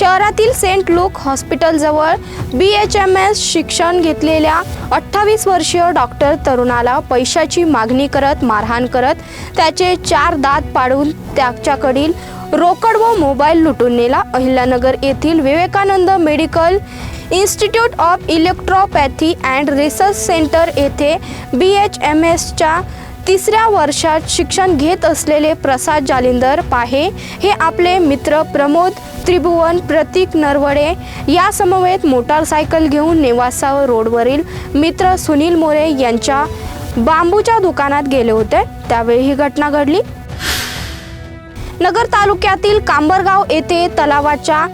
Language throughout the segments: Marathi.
शहरातील सेंट लूक हॉस्पिटलजवळ बी एच एम एस शिक्षण घेतलेल्या अठ्ठावीस वर्षीय डॉक्टर तरुणाला पैशाची मागणी करत मारहाण करत त्याचे चार दात पाडून त्याच्याकडील रोकड व मोबाईल लुटून नेला. अहिल्यानगर येथील Vivekanand medical institute of electropathy and research centre येथे बी एच एम एसच्या तिसऱ्या वर्षात शिक्षण घेत असलेले प्रसाद जालिंदर पाहे हे आपले मित्र प्रमोद त्रिभुवन प्रतीक नरवडे या समवेत मोटारसायकल घेऊन नेवासा रोडवरील मित्र सुनील मोरे यांच्या बांबूच्या दुकानात गेले होते. त्यावेळी ही घटना घडली. नगर तालुक्यातील कांबरगाव येथे तलावाच्या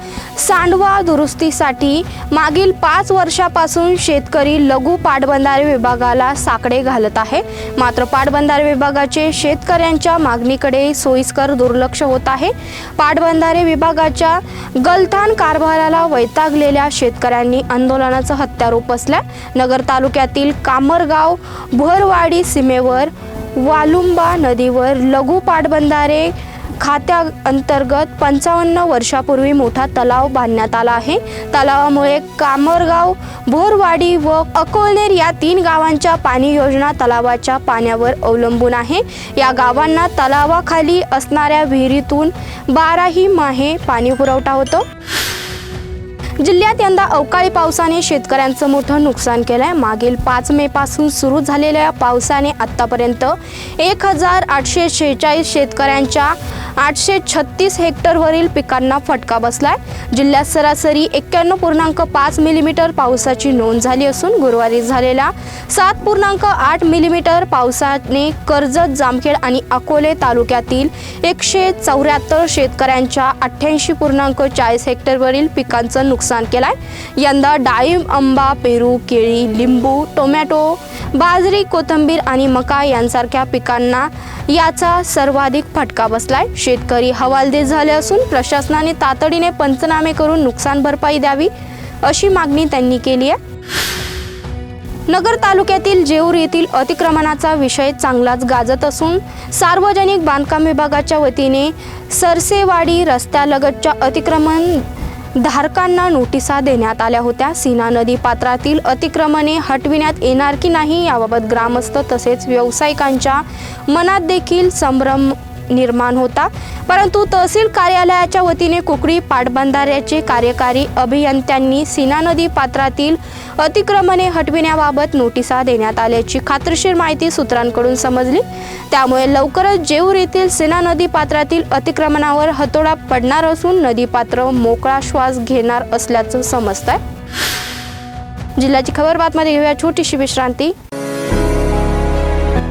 सांडवा दुरुस्तीसाठी मागील पाच वर्षापासून शेतकरी लघु पाटबंधारे विभागाला साकडे घालत आहे. मात्र पाटबंधारे विभागाचे शेतकऱ्यांच्या मागणीकडे सोयीस्कर दुर्लक्ष होत आहे. पाटबंधारे विभागाच्या गलथान कारभाराला वैतागलेल्या शेतकऱ्यांनी आंदोलनाचं हत्यार उपसल्या नगर तालुक्यातील कामरगाव भरवाडी सीमेवर वालुंबा नदीवर लघु पाटबंधारे खात्या अंतर्गत पंचावन्न वर्षापूर्वी मोठा तलाव बांधण्यात आला आहे. तलावामुळे कामरगाव भोरवाडी व अकोलेर या तीन गावांच्या पाणी योजना तलावाच्या पाण्यावर अवलंबून आहे. या गावांना तलावाखाली असणाऱ्या विहिरीतून बाराही माहे पाणी पुरवठा होतो. जिल्ह्यात यंदा अवकाळी पावसाने शेतकऱ्यांचं मोठं नुकसान केलं आहे मागील पाच मे पासून सुरू झालेल्या पावसाने आत्तापर्यंत एक हजार आठशे शेहेचाळीस शेतकऱ्यांच्या आठशे छत्तीस हेक्टरवरील पिकांना फटका बसलाय. जिल्ह्यात सरासरी एक्क्याण्णव पूर्णांक पाच मिलीमीटर पावसाची नोंद झाली असून गुरुवारी झालेल्या सात पूर्णांक आठ मिलीमीटर पावसाने कर्जत जामखेड आणि अकोले तालुक्यातील एकशे चौऱ्याहत्तर शेतकऱ्यांच्या अठ्ठ्याऐंशी पूर्णांक चाळीस हेक्टरवरील पिकांचं नुकसान केलंय. यंदा डाळिंब आंबा पेरू केळी लिंबू टोमॅटो बाजरी कोथिंबीर आणि मका यांसारख्या पिकांना याचा सर्वाधिक फटका बसलाय. शेतकरी हवालदिल झाले असून प्रशासनाने तातडीने पंचनामे करून नुकसान भरपाई द्यावी अशी मागणी त्यांनी केली आहे. नगर तालुक्यातील जेऊर येथील अतिक्रमणाचा विषय चांगलाच गाजत असून सार्वजनिक बांधकाम विभागाच्या वतीने सरसेवाडी रस्त्यालगतच्या अतिक्रमण धारकांना नोटिसा देण्यात आल्या होत्या. सीना नदी पात्रातील अतिक्रमणे हटविण्यात येणार की नाही याबाबत ग्रामस्थ तसेच व्यावसायिकांच्या मनात देखील संभ्रम निर्माण होता. परंतु तहसील कार्यालयाच्या वतीने कुकडी पाटबंधाऱ्याचे कार्यकारी अभियंत्यांनी सीना नदी पात्रातील अतिक्रमणे हटविण्याबाबत नोटिसा देण्यात आल्याची खात्रीशीर माहिती सूत्रांकडून समजली. त्यामुळे लवकरच जेऊर येथील सीना नदी पात्रातील अतिक्रमणावर हतोडा पडणार असून नदीपात्र मोकळा श्वास घेणार असल्याचं समजतंय. जिल्ह्याची खबर बातमध्ये घेऊया छोटीशी विश्रांती.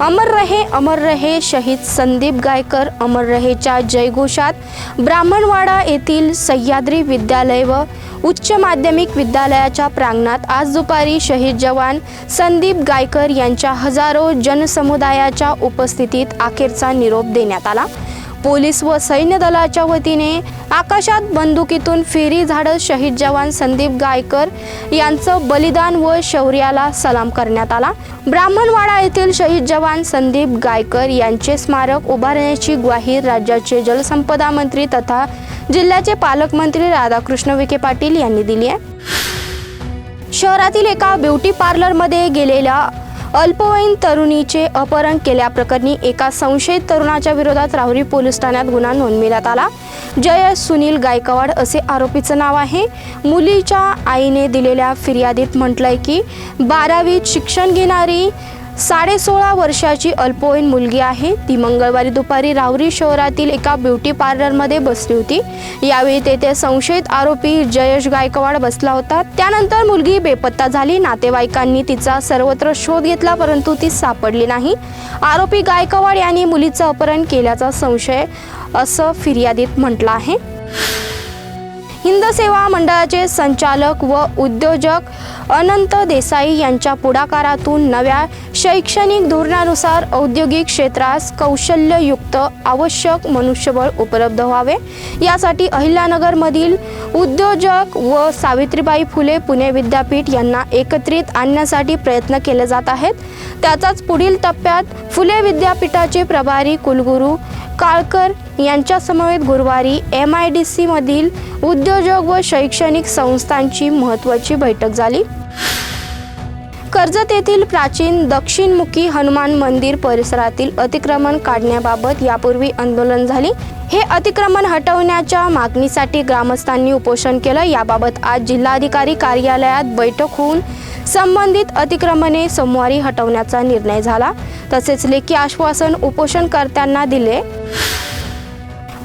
अमर रहे अमर रहे शहीद संदीप गायकर अमर रहेच्या जयघोषात ब्राह्मणवाडा येथील सह्याद्री विद्यालय व उच्च माध्यमिक विद्यालयाच्या प्रांगणात आज दुपारी शहीद जवान संदीप गायकर यांच्या हजारो जनसमुदायाच्या उपस्थितीत अखेरचा निरोप देण्यात आला. पोलीस व सैन्य दलाच्या वतीने आकाशात बंदुकीतून फेरी झाडत शहीद जवान संदीप गायकर यांचं बलिदान व शौर्याला सलाम करण्यात आला. ब्राह्मणवाडा येथील शहीद जवान संदीप गायकर यांचे स्मारक उभारण्याची ग्वाही राज्याचे जलसंपदा मंत्री तथा जिल्ह्याचे पालकमंत्री राधाकृष्ण विखे पाटील यांनी दिली आहे. शहरातील एका ब्युटी पार्लरमध्ये गेलेल्या अल्पवयीन तरुणीचे अपहरण केल्याप्रकरणी एका संशयित तरुणाच्या विरोधात राहुरी पोलीस ठाण्यात गुन्हा नोंदविण्यात आला. जय सुनील गायकवाड असे आरोपीचं नाव आहे. मुलीच्या आईने दिलेल्या फिर्यादीत म्हटलंय की बारावीत शिक्षण घेणारी साडेसोळा वर्षाची अल्पवयीन मुलगी आहे. ती मंगळवारी दुपारी रावरी शहरातील एका ब्युटी पार्लरमध्ये बसली होती. यावेळी तेथे संशयित आरोपी जयेश गायकवाड बसला होता. त्यानंतर मुलगी बेपत्ता झाली. नातेवाईकांनी तिचा सर्वत्र शोध घेतला परंतु ती सापडली नाही. आरोपी गायकवाड यांनी मुलीचं अपहरण केल्याचा संशय असं फिर्यादीत म्हटलं आहे. हिंद सेवा मंडळाचे संचालक व उद्योजक अनंत देसाई यांच्या पुढाकारातून नव्या शैक्षणिक धोरणानुसार औद्योगिक क्षेत्रास कौशल्ययुक्त आवश्यक मनुष्यबळ उपलब्ध व्हावे. यासाठी अहिल्यानगरमधील उद्योजक व सावित्रीबाई फुले पुणे विद्यापीठ यांना एकत्रित आणण्यासाठी प्रयत्न केले जात आहेत. त्याचाच पुढील टप्प्यात फुले विद्यापीठाचे प्रभारी कुलगुरू काळकर यांच्यासमवेत गुरुवारी एम आय डी सीमधील उद्योजक व शैक्षणिक संस्थांची महत्त्वाची बैठक झाली. कर्जत येथील प्राचीन दक्षिणमुखी हनुमान मंदिर परिसरातील अतिक्रमण काढण्याबाबत यापूर्वी आंदोलन झाले. हे अतिक्रमण हटवण्याच्या मागणीसाठी ग्रामस्थांनी उपोषण केलं. याबाबत आज जिल्हाधिकारी कार्यालयात बैठक होऊन संबंधित अतिक्रमणे सोमवारी हटवण्याचा निर्णय झाला. तसेच लेखी आश्वासन उपोषणकर्त्यांना दिले.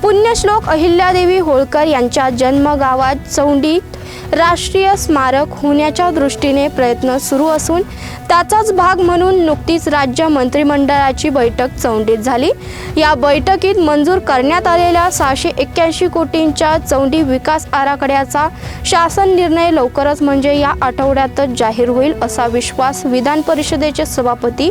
पुण्यश्लोक अहिल्यादेवी होळकर यांच्या जन्मगावात चौंडीत राष्ट्रीय स्मारक होण्याच्या दृष्टीने प्रयत्न सुरू असून त्याचाच भाग म्हणून नुकतीच राज्य मंत्रिमंडळाची बैठक चौंडीत झाली. या बैठकीत मंजूर करण्यात आलेल्या सहाशे एक्क्याऐंशी कोटींच्या चौंडी विकास आराखड्याचा शासन निर्णय लवकरच म्हणजे या आठवड्यातच जाहीर होईल असा विश्वास विधान परिषदेचे सभापती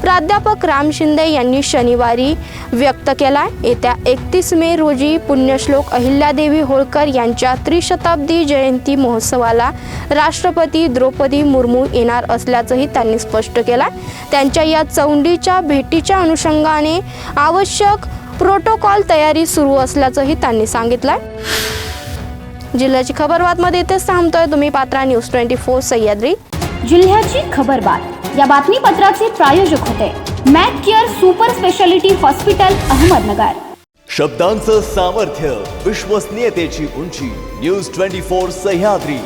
प्राध्यापक राम शिंदे यांनी शनिवारी व्यक्त केला येत्या एकतीस मे रोजी पुण्यश्लोक अहिल्यादेवी होळकर यांच्या त्रिशताब्दी जयंती महोत्सवाला राष्ट्रपती द्रौपदी मुर्मू येणार असल्याचंही त्यांनी स्पष्ट केला त्यांच्या या चौंडीच्या भेटीच्या अनुषंगाने आवश्यक प्रोटोकॉल तयारी सुरू असल्याचंही त्यांनी सांगितलं जिल्ह्याची खबरबातमध्ये इथेच थांबतोय. तुम्ही पात्रा न्यूज ट्वेंटी फोर सह्याद्री. जिल्ह्याची खबरबात या बातमीपत्राचे प्रायोजक होते. Mac Care super speciality hospital, Ahmednagar. शब्दांचं सामर्थ्य, विश्वसनीयतेची उंची, न्यूज़ ट्वेंटी फोर सह्याद्री.